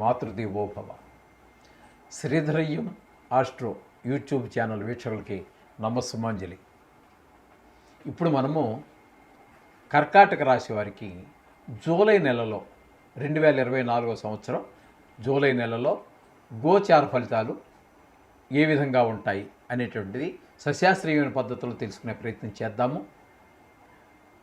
మాతృదేవోభవ. శ్రీధరయ్యం astro YouTube channel వీక్షకులకి నమస్సుమాంజలి. ఇప్పుడు మనము కర్కాటక రాశి వారికి జూలై నెలలో రెండు వేల ఇరవై నాలుగో సంవత్సరం జూలై నెలలో గోచార ఫలితాలు ఏ విధంగా ఉంటాయి అనేటువంటిది సశాస్త్రీయమైన పద్ధతిలో తెలుసుకునే ప్రయత్నం చేద్దాము.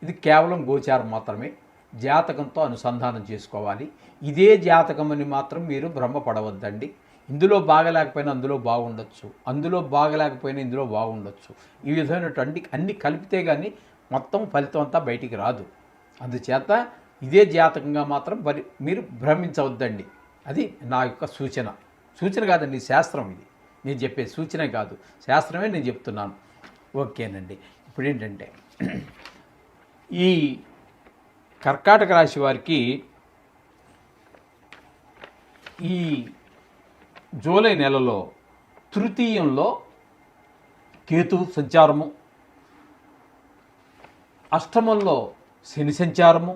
ఇది కేవలం గోచారం మాత్రమే. జాతకంతో అనుసంధానం చేసుకోవాలి. ఇదే జాతకం అని మాత్రం మీరు భ్రమపడవద్దండి. ఇందులో బాగలేకపోయినా అందులో బాగుండొచ్చు. అందులో బాగలేకపోయినా ఇందులో బాగుండొచ్చు. ఈ విధమైనటువంటి అన్ని కలిపితే కానీ మొత్తం ఫలితం అంతా బయటికి రాదు. అందుచేత ఇదే జాతకంగా మాత్రం మరి మీరు భ్రమించవద్దండి. అది నా యొక్క సూచన. సూచన కాదండి శాస్త్రం ఇది. నేను చెప్పే సూచన కాదు. శాస్త్రమే నేను చెప్తున్నాను. ఓకేనండి. ఇప్పుడు ఏంటంటే ఈ కర్కాటక రాశి వారికి ఈ జూలై నెలలో తృతీయంలో కేతు సంచారము అష్టమంలో శని సంచారము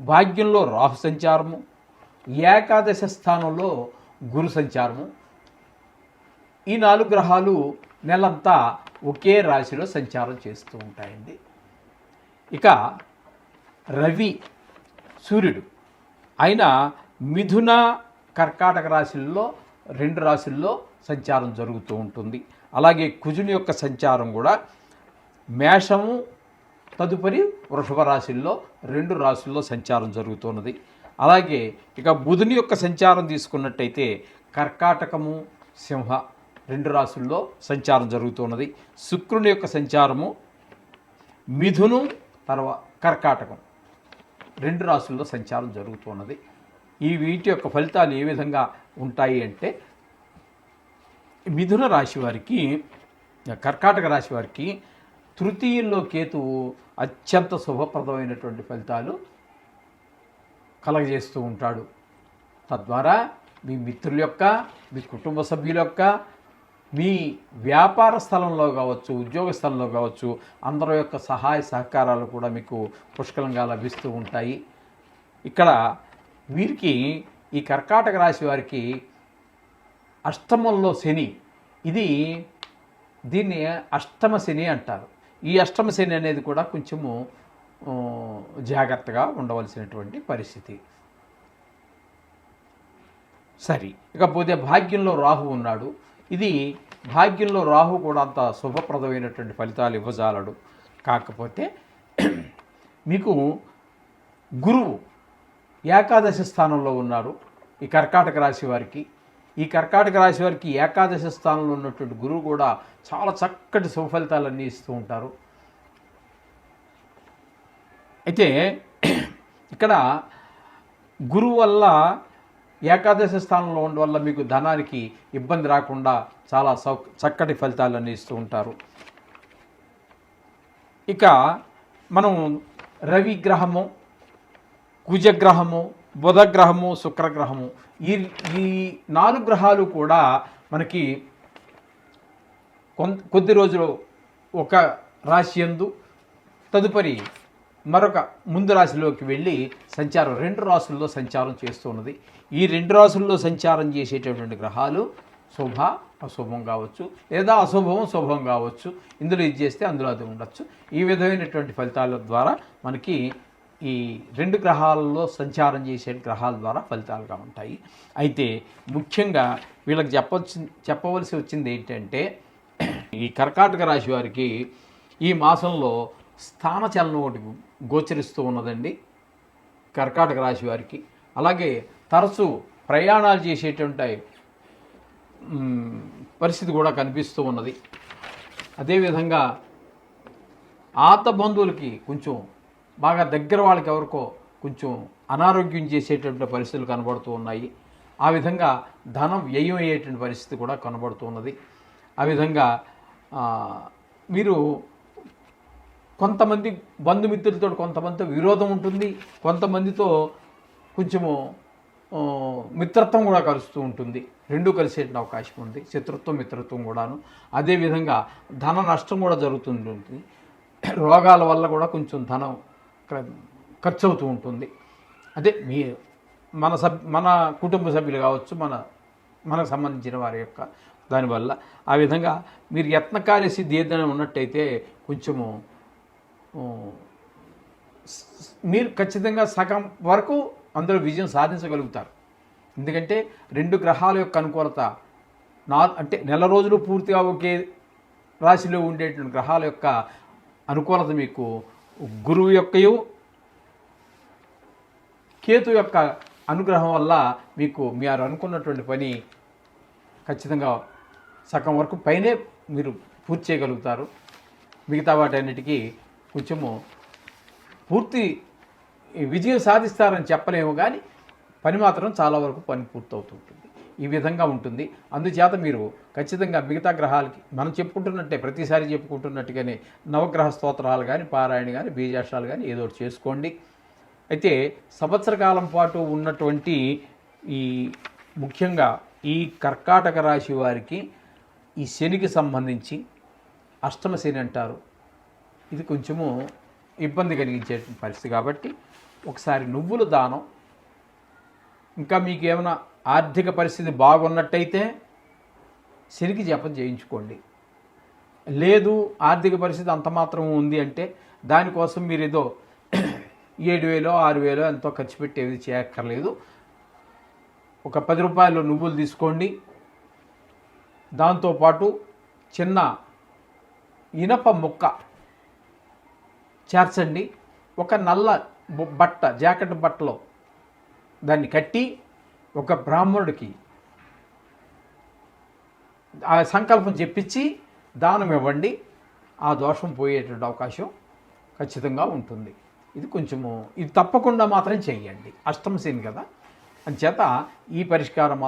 భాగ్యంలో రాహు సంచారము ఏకాదశ స్థానంలో గురు సంచారము. ఈ నాలుగు గ్రహాలు నెలంతా ఒకే రాశిలో సంచారం చేస్తూ ఉంటాయండి. ఇక రవి సూర్యుడు. ఆయన మిథున కర్కాటక రాశుల్లో రెండు రాశుల్లో సంచారం జరుగుతూ ఉంటుంది. అలాగే కుజుని యొక్క సంచారం కూడా మేషము తదుపరి వృషభ రాశుల్లో రెండు రాశుల్లో సంచారం జరుగుతున్నది. అలాగే ఇక బుధుని యొక్క సంచారం తీసుకున్నట్టయితే కర్కాటకము సింహ రెండు రాశుల్లో సంచారం జరుగుతున్నది. శుక్రుని యొక్క సంచారము మిథును తర్వాత కర్కాటకం. రెండు రాశుల్లో సంచారం జరుగుతున్నది. ఈ వీటి యొక్క ఫలితాలు ఏ విధంగా ఉంటాయి అంటే మిథున రాశి వారికి కర్కాటక రాశి వారికి తృతీయంలో కేతువు అత్యంత శుభప్రదమైనటువంటి ఫలితాలు కలగజేస్తూ ఉంటాడు. తద్వారా మీ మిత్రుల యొక్క మీ కుటుంబ సభ్యుల యొక్క మీ వ్యాపార స్థలంలో కావచ్చు ఉద్యోగ స్థలంలో కావచ్చు అందరి యొక్క సహాయ సహకారాలు కూడా మీకు పుష్కలంగా లభిస్తూ ఉంటాయి. ఇక్కడ వీరికి ఈ కర్కాటక రాశి వారికి అష్టమంలో శని ఇది దీన్ని అష్టమ శని అంటారు. ఈ అష్టమ శని అనేది కూడా కొంచెము జాగ్రత్తగా ఉండవలసినటువంటి పరిస్థితి. సరే ఇకపోతే భాగ్యంలో రాహు ఉన్నాడు. ఇది భాగ్యంలో రాహు కూడా అంత శుభప్రదమైనటువంటి ఫలితాలు ఇవ్వజాలడు. కాకపోతే మీకు గురువు ఏకాదశి స్థానంలో ఉన్నారు. ఈ కర్కాటక రాశి వారికి. ఈ కర్కాటక రాశి వారికి ఏకాదశి స్థానంలో ఉన్నటువంటి గురువు కూడా చాలా చక్కటి శుభఫలితాలన్నీ ఇస్తూ ఉంటారు. అయితే ఇక్కడ గురువు వల్ల ఏకాదశి స్థానంలో ఉండడం వల్ల మీకు ధనానికి ఇబ్బంది రాకుండా చాలా సౌ చక్కటి ఫలితాలన్నీ ఇస్తూ ఉంటారు. ఇక మనం రవి గ్రహము కుజగ్రహము బుధగ్రహము శుక్రగ్రహము ఈ ఈ నాలుగు గ్రహాలు కూడా మనకి కొద్ది రోజులు ఒక రాశి ఎందు తదుపరి మరొక ముందు రాశిలోకి వెళ్ళి సంచారం రెండు రాశుల్లో సంచారం చేస్తున్నది ఈ రెండు రాశుల్లో సంచారం చేసేటటువంటి గ్రహాలు శుభ అశుభం కావచ్చు లేదా అశుభం శుభం కావచ్చు. ఇందులో ఇది చేస్తే అందులో అది ఉండొచ్చు. ఈ విధమైనటువంటి ఫలితాల ద్వారా మనకి ఈ రెండు గ్రహాలలో సంచారం చేసే గ్రహాల ద్వారా ఫలితాలుగా ఉంటాయి. అయితే ముఖ్యంగా వీళ్ళకి చెప్పవలసి చెప్పవలసి వచ్చింది ఏంటంటే ఈ కర్కాటక రాశి వారికి ఈ మాసంలో స్థానచలనం ఒకటి గోచరిస్తూ ఉన్నదండి కర్కాటక రాశి వారికి. అలాగే తరచు ప్రయాణాలు చేసేటువంటి పరిస్థితి కూడా కనిపిస్తూ ఉన్నది. అదేవిధంగా ఆత బంధువులకి కొంచెం బాగా దగ్గర వాళ్ళకి ఎవరికో కొంచెం అనారోగ్యం చేసేటువంటి పరిస్థితులు కనబడుతూ ఉన్నాయి. ఆ విధంగా ధనం వ్యయం అయ్యేటువంటి పరిస్థితి కూడా కనబడుతూ ఉన్నది. ఆ విధంగా మీరు కొంతమంది బంధుమిత్రులతో కొంతమందితో విరోధం ఉంటుంది కొంతమందితో కొంచెము మిత్రత్వం కూడా కలుస్తూ ఉంటుంది. రెండూ కలిసే అవకాశం ఉంది. శత్రుత్వం మిత్రత్వం కూడాను. అదేవిధంగా ధన నష్టం కూడా జరుగుతుంటుంది. రోగాల వల్ల కూడా కొంచెం ధనం ఖర్చు అవుతూ ఉంటుంది. అదే మీ మన సబ్ మన కుటుంబ సభ్యులు కావచ్చు మన మనకు సంబంధించిన వారి యొక్క దానివల్ల. ఆ విధంగా మీరు యత్నకార్య సిద్ధి ఏదైనా ఉన్నట్టయితే కొంచెము మీరు ఖచ్చితంగా సగం వరకు అందులో విజయం సాధించగలుగుతారు. ఎందుకంటే రెండు గ్రహాల యొక్క అనుకూలత నా అంటే నెల రోజులు పూర్తిగా ఒకే రాశిలో ఉండేటువంటి గ్రహాల యొక్క అనుకూలత మీకు గురువు యొక్కయు కేతు యొక్క అనుగ్రహం వల్ల మీకు మీరు అనుకున్నటువంటి పని ఖచ్చితంగా సగం వరకు పైనే మీరు పూర్తి చేయగలుగుతారు. మిగతా వాటన్నిటికీ కొంచెము పూర్తి విజయం సాధిస్తారని చెప్పలేము కానీ పని మాత్రం చాలా వరకు పని పూర్తవుతుంటుంది. ఈ విధంగా ఉంటుంది. అందుచేత మీరు ఖచ్చితంగా మిగతా గ్రహాలకి మనం చెప్పుకుంటున్నట్టే ప్రతిసారి చెప్పుకుంటున్నట్టుగానే నవగ్రహ స్తోత్రాలు కానీ పారాయణ కానీ బీజాషాలు కానీ ఏదో ఒకటి చేసుకోండి. అయితే సంవత్సర కాలం పాటు ఉన్నటువంటి ఈ ముఖ్యంగా ఈ కర్కాటక రాశి వారికి ఈ శనికి సంబంధించి అష్టమ శని అంటారు. ఇది కొంచెము ఇబ్బంది కలిగించే పరిస్థితి కాబట్టి ఒకసారి నువ్వుల దానం. ఇంకా మీకు ఏమైనా ఆర్థిక పరిస్థితి బాగున్నట్టయితే శనికి జపం చేయించుకోండి. లేదు ఆర్థిక పరిస్థితి అంత మాత్రం ఉంది అంటే దానికోసం మీరు ఏదో ఏడు వేలో ఆరు వేలో ఎంతో ఖర్చు పెట్టి ఏది చేయక్కర్లేదు. ఒక పది రూపాయలు నువ్వులు తీసుకోండి. దాంతోపాటు చిన్న ఇనప ముక్క చేర్చండి. ఒక నల్ల బట్ట జాకెట్ బట్టలో దాన్ని కట్టి ఒక బ్రాహ్మణుడికి ఆ సంకల్పం చెప్పించి దానం ఇవ్వండి. ఆ దోషం పోయేటువంటి అవకాశం ఖచ్చితంగా ఉంటుంది. ఇది కొంచెము ఇది తప్పకుండా మాత్రం చేయండి. అష్టమ శని కదా. అంచేత ఈ పరిష్కారం మాత్రం